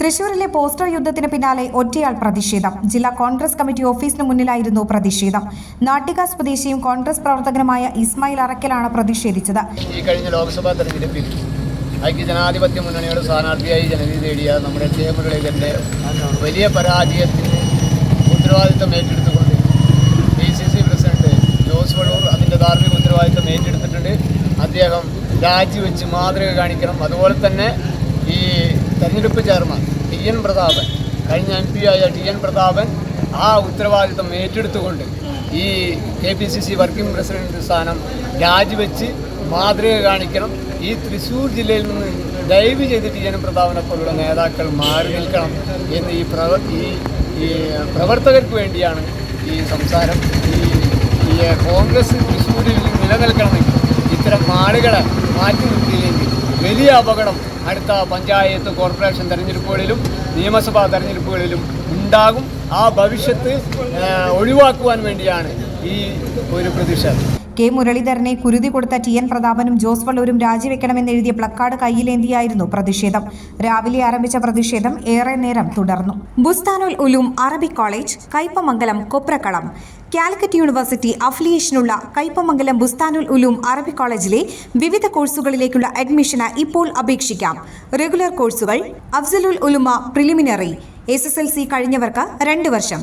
തൃശൂരിലെ പോസ്റ്റർ യുദ്ധത്തിന് പിന്നാലെ ഒറ്റയാൾ പ്രതിഷേധം. ജില്ലാ കോൺഗ്രസ് കമ്മിറ്റി ഓഫീസിന് മുന്നിലായിരുന്നു പ്രതിഷേധം. നാട്ടിക സ്വദേശിയും കോൺഗ്രസ് പ്രവർത്തകനുമായ ഇസ്മായിൽ അറക്കലാണ് പ്രതിഷേധിച്ചത്. ഈ കഴിഞ്ഞ ലോക്സഭാ തെരഞ്ഞെടുപ്പിൽ ഐക്യ ജനാധിപത്യ മുന്നണിയുടെ സ്ഥാനാർത്ഥിയായി ജനവിധി നേടിയ നമ്മുടെ കെ മുരളീധരന്റെ വലിയ പരാജയത്തിന് ഉത്തരവാദിത്തം ഏറ്റെടുത്തുകൊണ്ട് D C C president Jose Vallur അതിന്റെ ധാർമ്മിക ഉത്തരവാദിത്തം ഏറ്റെടുത്തിട്ടുണ്ട്. അദ്ദേഹം രാജിവെച്ച് മാതൃക കാണിക്കണം. അതുപോലെ തന്നെ ഈ തെരഞ്ഞെടുപ്പ് ചെയർമാൻ ടി എൻ പ്രതാപൻ കഴിഞ്ഞ എം പി ആയ ടി എൻ പ്രതാപൻ ആ ഉത്തരവാദിത്തം ഏറ്റെടുത്തുകൊണ്ട് ഈ K P C C working president സ്ഥാനം രാജിവെച്ച് മാതൃക കാണിക്കണം. ഈ തൃശ്ശൂർ ജില്ലയിൽ നിന്ന് ദയവ് ചെയ്ത് ടി എൻ പ്രതാപനെ പോലുള്ള നേതാക്കൾ മാറി നിൽക്കണം എന്ന് ഈ പ്രവർ ഈ ഈ പ്രവർത്തകർക്ക് വേണ്ടിയാണ് ഈ സംസാരം. ഈ ഈ കോൺഗ്രസ് തൃശ്ശൂരിൽ നിലനിൽക്കണമെങ്കിൽ ഇത്തരം ആളുകളെ മാറ്റി നിർത്തിയില്ലെങ്കിൽ വലിയ അപകടം അടുത്ത പഞ്ചായത്ത് കോർപ്പറേഷൻ തെരഞ്ഞെടുപ്പുകളിലും നിയമസഭാ തെരഞ്ഞെടുപ്പുകളിലും ഉണ്ടാകും. ആ ഭവിഷ്യത്ത് ഒഴിവാക്കുവാൻ വേണ്ടിയാണ് ഈ ഒരു കെ മുരളീധരനെ കുരുതി കൊടുത്ത ടി എൻ പ്രതാപനും ജോസ് വള്ളൂരും രാജിവെക്കണമെന്നെഴുതിയ പ്ലക്കാർഡ് കയ്യിലേന്തിയായിരുന്നു പ്രതിഷേധം. രാവിലെ ആരംഭിച്ച പ്രതിഷേധം ഏറെ നേരം തുടർന്നു. Bustanul Uloom Arabic college Kaipamangalam Koprakkalam. Calicut university അഫിലിയേഷനുള്ള Kaipamangalam Bustanul Uloom Arabic കോളേജിലെ വിവിധ കോഴ്സുകളിലേക്കുള്ള അഡ്മിഷന് ഇപ്പോൾ അപേക്ഷിക്കാം. റെഗുലർ കോഴ്സുകൾ Afzalul Ulama preliminary S S L C കഴിഞ്ഞവർക്ക് രണ്ട് വർഷം.